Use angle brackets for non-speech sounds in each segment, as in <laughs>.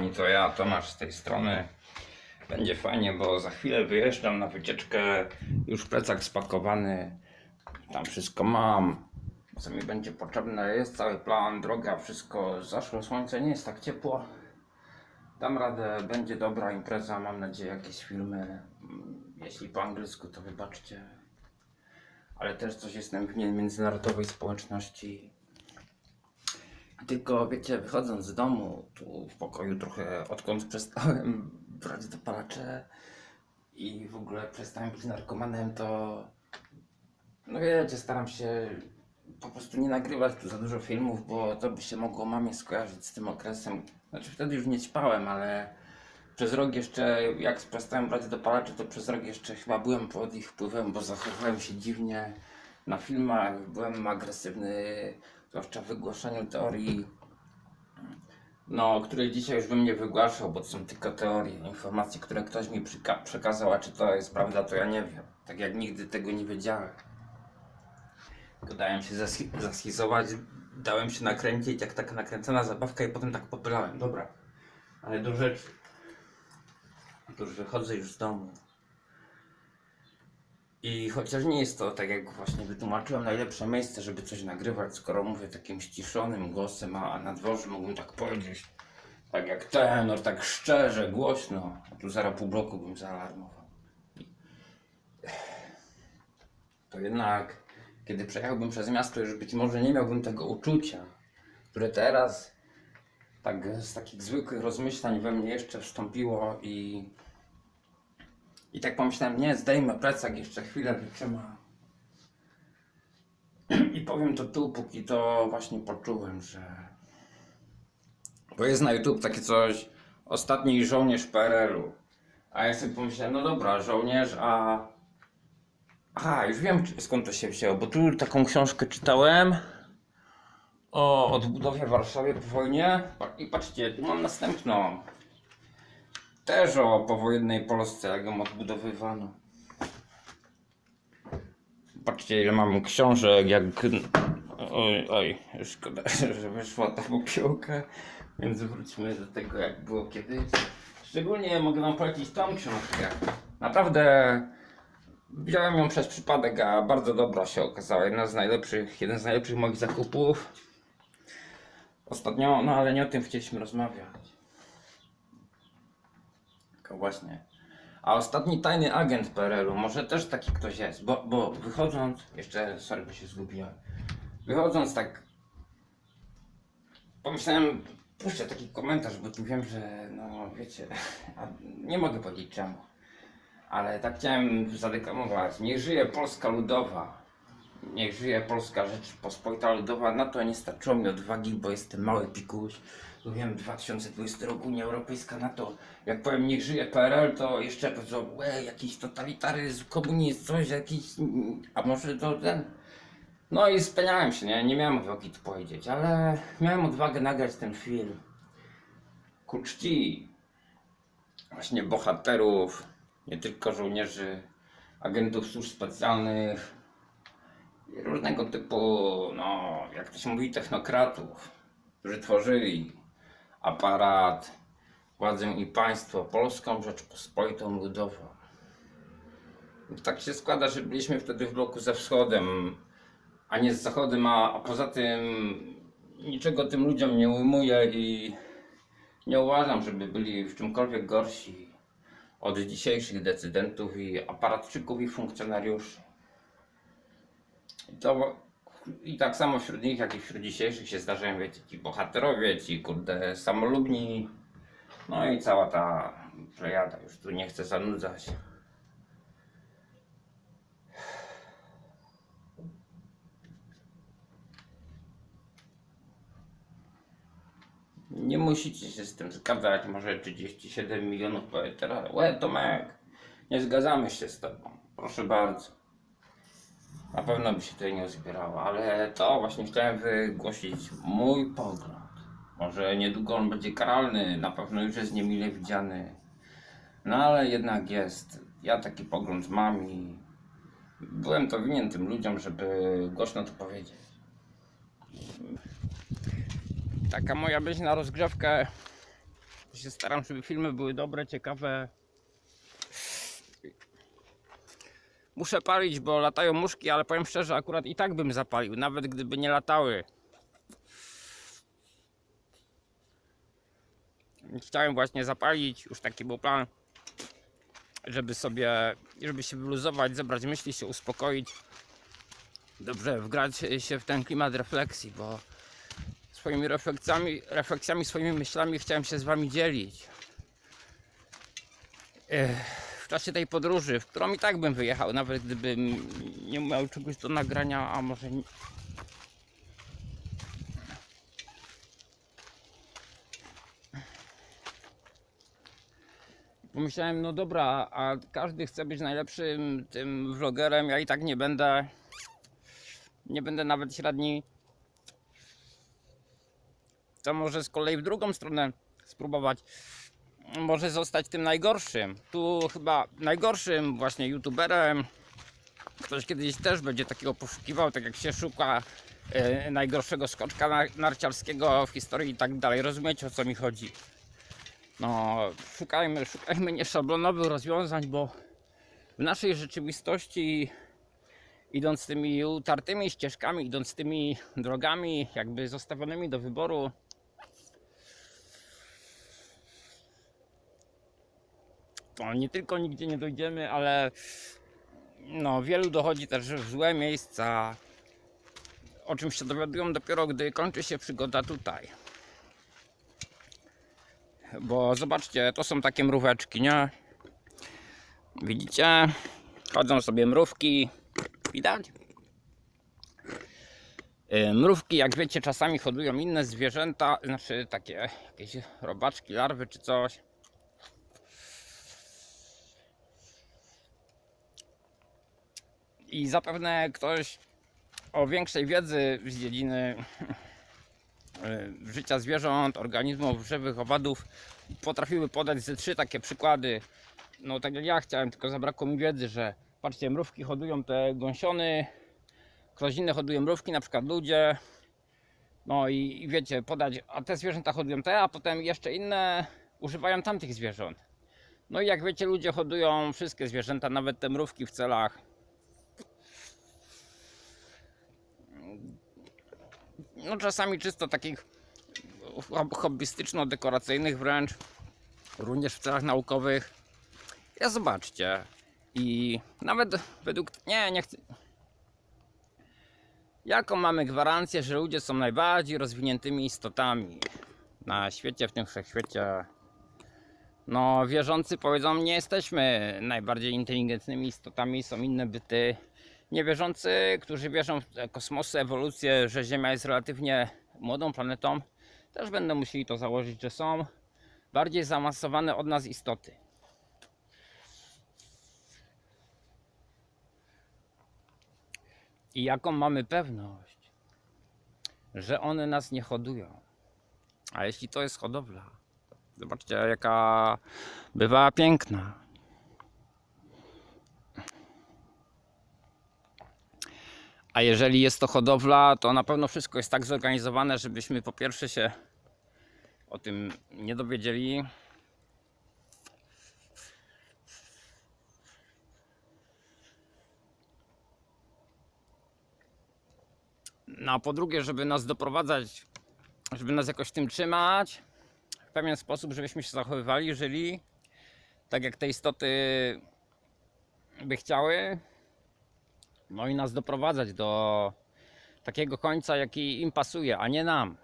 kochani, to ja, Tomasz z tej strony. Będzie fajnie, bo za chwilę wyjeżdżam na wycieczkę. Już plecak spakowany. Tam wszystko mam. Co mi będzie potrzebne, jest cały plan, droga, wszystko. Zaszło słońce, nie jest tak ciepło. Dam radę, będzie dobra impreza, mam nadzieję, jakieś filmy. Jeśli po angielsku, to wybaczcie. Ale też coś jestem winien międzynarodowej społeczności. Tylko wiecie, wychodząc z domu, tu w pokoju trochę odkąd przestałem <laughs> brać dopalacze i w ogóle przestałem być narkomanem, to no wiecie, staram się po prostu nie nagrywać tu za dużo filmów, bo to by się mogło mamie skojarzyć z tym okresem. Znaczy wtedy już nie ćpałem, ale przez rok jeszcze, jak przestałem brać dopalacze, to przez rok jeszcze chyba byłem pod ich wpływem, bo zachowywałem się dziwnie na filmach, byłem agresywny, zwłaszcza w wygłaszaniu teorii, no, której dzisiaj już bym nie wygłaszał, bo to są tylko teorie, informacje, które ktoś mi przekazał, a czy to jest prawda, to ja nie wiem. Tak jak nigdy tego nie wiedziałem. Dałem się zaschizować, dałem się nakręcić jak taka nakręcona zabawka i potem tak popylałem. Dobra, ale do rzeczy. Otóż wychodzę już z domu. I chociaż nie jest to, tak jak właśnie wytłumaczyłem, najlepsze miejsce, żeby coś nagrywać, skoro mówię takim ściszonym głosem, a na dworze mógłbym tak powiedzieć, tak jak tenor, tak szczerze, głośno, tu zaraz pół bloku bym zaalarmował. To jednak, kiedy przejechałbym przez miasto, już być może nie miałbym tego uczucia, które teraz, tak z takich zwykłych rozmyślań we mnie jeszcze wstąpiło i i tak pomyślałem, nie, zdejmę plecak, jeszcze chwilę wytrzyma. <clears throat> I powiem to tu, póki to właśnie poczułem, że... Bo jest na YouTube takie coś, ostatni żołnierz PRL-u. A ja sobie pomyślałem, no dobra, żołnierz, a... Aha, już wiem skąd to się wzięło, bo tu taką książkę czytałem o odbudowie Warszawy po wojnie. I patrzcie, tu mam następną. Też o powojennej Polsce, jak ją odbudowywano. Patrzcie, ile mam książek, jak... Oj, oj, szkoda, <laughs> że wyszła ta popiłka. Więc wróćmy do tego, jak było kiedyś. Szczególnie mogę wam polecić tą książkę. Naprawdę wziąłem ją przez przypadek, a bardzo dobra się okazała. Jedna z najlepszych, jeden z najlepszych moich zakupów. Ostatnio, no ale nie o tym chcieliśmy rozmawiać. Tylko właśnie. A ostatni tajny agent PRL-u, może też taki ktoś jest, bo, bo wychodząc, jeszcze, sorry, bo się zgubiłem, wychodząc tak, pomyślałem, puszczę taki komentarz, bo tu wiem, że, no wiecie, nie mogę powiedzieć czemu, ale tak chciałem zadeklamować, niech żyje Polska Ludowa, niech żyje Polska Rzeczpospolita Ludowa, na to nie starczyło mi odwagi, bo jestem mały pikuś. Mówiłem 2020 rok Unia Europejska na to, jak powiem niech żyje PRL, to jeszcze powiedzą, łe, jakiś totalitaryzm, komunizm, coś, jakiś, a może to ten... No i spełniałem się, nie, nie miałem odwagi to powiedzieć, ale miałem odwagę nagrać ten film. Ku czci właśnie bohaterów, nie tylko żołnierzy, agentów służb specjalnych, różnego typu, no, jak to się mówi, technokratów, którzy tworzyli aparat, władzę i państwo, Polską Rzeczpospolitą Ludową. Tak się składa, że byliśmy wtedy w bloku ze wschodem, a nie z zachodem, a, poza tym niczego tym ludziom nie ujmuję i nie uważam, żeby byli w czymkolwiek gorsi od dzisiejszych decydentów i aparatczyków i funkcjonariuszy. To, I tak samo wśród nich, jak i wśród dzisiejszych się zdarzają, wiecie, ci bohaterowie, ci kurde samolubni, no i cała ta plejada, już tu nie chcę zanudzać. Nie musicie się z tym zgadzać, może 37 milionów powie teraz, łe Tomek, nie zgadzamy się z tobą, proszę bardzo. Na pewno by się tutaj nie uzbierało, ale to właśnie chciałem wygłosić mój pogląd. Może niedługo on będzie karalny, na pewno już jest niemile widziany. No ale jednak jest. Ja taki pogląd mam i byłem to winien tym ludziom, żeby głośno to powiedzieć. Taka moja myśl na rozgrzewkę. Się staram, żeby filmy były dobre, ciekawe. Muszę palić, bo latają muszki, ale powiem szczerze, akurat i tak bym zapalił, nawet gdyby nie latały. Chciałem właśnie zapalić, już taki był plan, żeby sobie, żeby się wyluzować, zebrać myśli, się uspokoić. Dobrze, wgrać się w ten klimat refleksji, bo swoimi refleksjami, refleksjami, swoimi myślami chciałem się z Wami dzielić. Ech, czasie tej podróży, w którą i tak bym wyjechał, nawet gdybym nie miał czegoś do nagrania, a może nie. Pomyślałem, no dobra, a każdy chce być najlepszym tym vlogerem, ja i tak nie będę. Nie będę nawet średni to może z kolei w drugą stronę spróbować. Może zostać tym najgorszym. Tu chyba najgorszym właśnie youtuberem. Ktoś kiedyś też będzie takiego poszukiwał, tak jak się szuka e, najgorszego skoczka nar- narciarskiego w historii i tak dalej. Rozumiecie o co mi chodzi? No, szukajmy, szukajmy nieszablonowych rozwiązań, bo w naszej rzeczywistości idąc tymi utartymi ścieżkami, idąc tymi drogami jakby zostawionymi do wyboru, to nie tylko nigdzie nie dojdziemy, ale no, wielu dochodzi też w złe miejsca, o czym się dowiadują dopiero, gdy kończy się przygoda tutaj. Bo zobaczcie, to są takie mróweczki, nie? Widzicie? Chodzą sobie mrówki. Widać? Y, Mrówki, jak wiecie, czasami hodują inne zwierzęta, znaczy takie jakieś robaczki, larwy czy coś. I zapewne ktoś o większej wiedzy z dziedziny y, życia zwierząt, organizmów żywych, owadów potrafiły podać ze trzy takie przykłady. No tak jak ja chciałem, tylko zabrakło mi wiedzy, że patrzcie, mrówki hodują te gąsiony, ktoś inny hoduje mrówki, na przykład ludzie. No i, i wiecie, podać, a te zwierzęta hodują te, a potem jeszcze inne używają tamtych zwierząt. No i jak wiecie, ludzie hodują wszystkie zwierzęta, nawet te mrówki w celach no czasami czysto takich hob- hobbystyczno-dekoracyjnych wręcz, również w celach naukowych. Ja zobaczcie. I nawet według. Nie, nie chcę. Jaką mamy gwarancję, że ludzie są najbardziej rozwiniętymi istotami na świecie, w tym wszechświecie? No, wierzący powiedzą, nie jesteśmy najbardziej inteligentnymi istotami, są inne byty. Niewierzący, którzy wierzą w kosmosy, ewolucję, że Ziemia jest relatywnie młodą planetą, też będą musieli to założyć, że są bardziej zaawansowane od nas istoty. I jaką mamy pewność, że one nas nie hodują. A jeśli to jest hodowla, zobaczcie jaka bywa piękna. A jeżeli jest to hodowla, to na pewno wszystko jest tak zorganizowane, żebyśmy po pierwsze się o tym nie dowiedzieli. No a po drugie, żeby nas doprowadzać, żeby nas jakoś tym trzymać, w pewien sposób, żebyśmy się zachowywali, żyli tak jak te istoty by chciały, no nas doprowadzać do takiego końca, jaki im pasuje, a nie nam.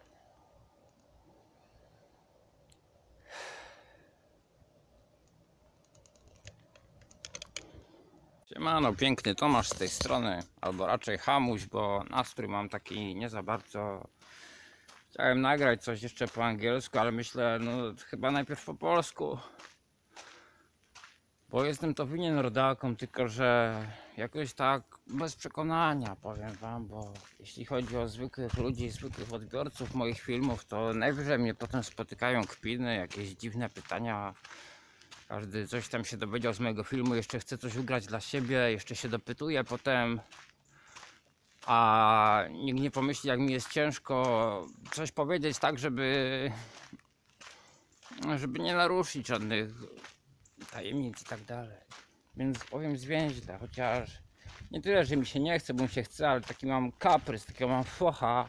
Siemano, piękny Tomasz z tej strony, albo raczej Hamuś, bo nastrój mam taki nie za bardzo. Chciałem nagrać coś jeszcze po angielsku, ale myślę, no chyba najpierw po polsku. Bo jestem to winien rodakom, tylko że jakoś tak bez przekonania powiem wam, bo jeśli chodzi o zwykłych ludzi, zwykłych odbiorców moich filmów, to najwyżej mnie potem spotykają kpiny, jakieś dziwne pytania. Każdy coś tam się dowiedział z mojego filmu, jeszcze chce coś ugrać dla siebie, jeszcze się dopytuje potem. A nikt nie pomyśli, jak mi jest ciężko coś powiedzieć tak, żeby żeby nie naruszyć żadnych tajemnic i tak dalej. Więc powiem zwięźle, chociaż nie tyle, że mi się nie chce, bo mi się chce, ale taki mam kaprys, takiego mam focha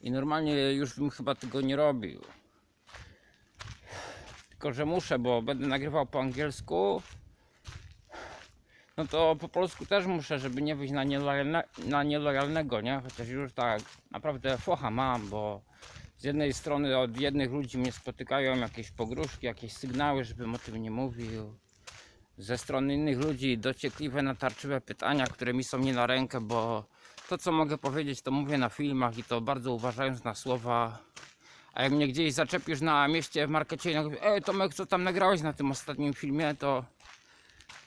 i normalnie już bym chyba tego nie robił. Tylko, że muszę, bo będę nagrywał po angielsku. No to po polsku też muszę, żeby nie wyjść na, nielojalne, na nielojalnego, nie? Chociaż już tak naprawdę focha mam, bo z jednej strony od jednych ludzi mnie spotykają jakieś pogróżki, jakieś sygnały, żebym o tym nie mówił. Ze strony innych ludzi dociekliwe, natarczywe pytania, które mi są nie na rękę, bo to co mogę powiedzieć, to mówię na filmach i to bardzo uważając na słowa. A jak mnie gdzieś zaczepisz na mieście w markecie i nagle, ej Tomek, co tam nagrałeś na tym ostatnim filmie, to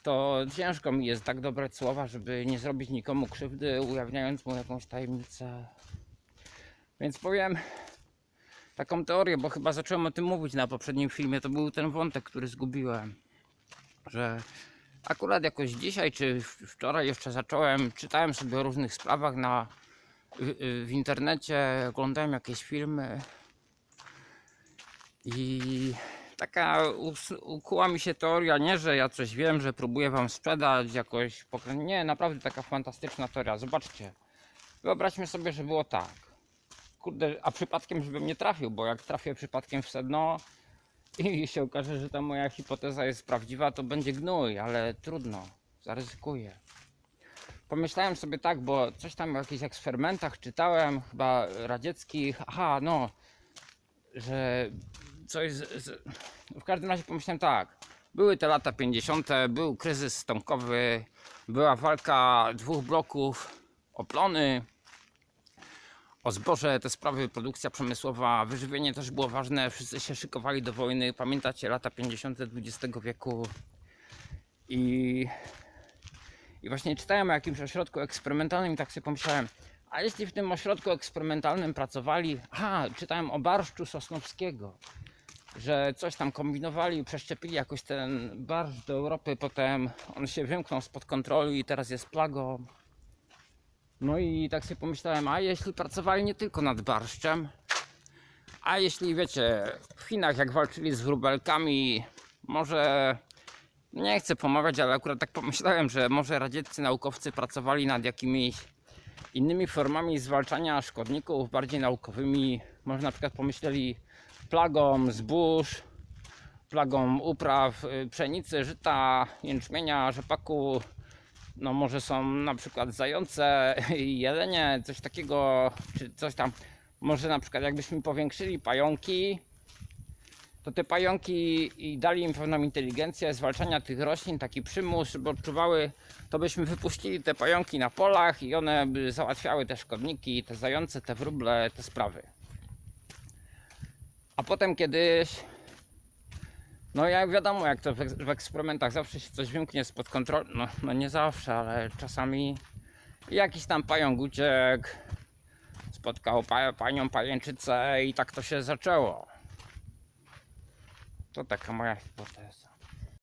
to ciężko mi jest tak dobrać słowa, żeby nie zrobić nikomu krzywdy, ujawniając mu jakąś tajemnicę. Więc powiem taką teorię, bo chyba zacząłem o tym mówić na poprzednim filmie. To był ten wątek, który zgubiłem. Że akurat jakoś dzisiaj czy wczoraj jeszcze zacząłem, czytałem sobie o różnych sprawach na, w, w internecie, oglądałem jakieś filmy i taka ukuła mi się teoria, nie, że ja coś wiem, że próbuję wam sprzedać jakoś, nie, naprawdę taka fantastyczna teoria, zobaczcie, wyobraźmy sobie, że było tak, kurde, a przypadkiem, żebym nie trafił, bo jak trafię przypadkiem w sedno <laughs> i się okaże, że ta moja hipoteza jest prawdziwa, to będzie gnój, ale trudno, zaryzykuję. Pomyślałem sobie tak, bo coś tam o jakichś eksperymentach czytałem, chyba radzieckich, aha, no, że coś z, z... W każdym razie pomyślałem tak. Były te lata 50., był kryzys stomkowy, była walka dwóch bloków o plony, o zboże, te sprawy, produkcja przemysłowa, wyżywienie też było ważne, wszyscy się szykowali do wojny. Pamiętacie lata 50. XX wieku i, i właśnie czytałem o jakimś ośrodku eksperymentalnym i tak sobie pomyślałem, a jeśli w tym ośrodku eksperymentalnym pracowali, aha, czytałem o barszczu Sosnowskiego, że coś tam kombinowali, przeszczepili jakoś ten barszcz do Europy, potem on się wymknął spod kontroli i teraz jest plagą. No i tak sobie pomyślałem, a jeśli pracowali nie tylko nad barszczem, a jeśli wiecie, w Chinach jak walczyli z wróbelkami, może nie chcę pomawiać, ale akurat tak pomyślałem, że może radzieccy naukowcy pracowali nad jakimiś innymi formami zwalczania szkodników, bardziej naukowymi. Może na przykład pomyśleli plagą zbóż, plagą upraw y, pszenicy, żyta, jęczmienia, rzepaku. No może są na przykład zające <laughs> jelenie, coś takiego, czy coś tam. Może na przykład jakbyśmy powiększyli pająki, to te pająki i dali im pewną inteligencję zwalczania tych roślin, taki przymus, żeby odczuwały, to byśmy wypuścili te pająki na polach i one by załatwiały te szkodniki, te zające, te wróble, te sprawy. A potem kiedyś, no jak wiadomo, jak to w, w eksperymentach zawsze się coś wymknie spod kontroli, no, no nie zawsze, ale czasami jakiś tam pająk uciekł, spotkał pa, panią pajęczycę i tak to się zaczęło. To taka moja hipoteza.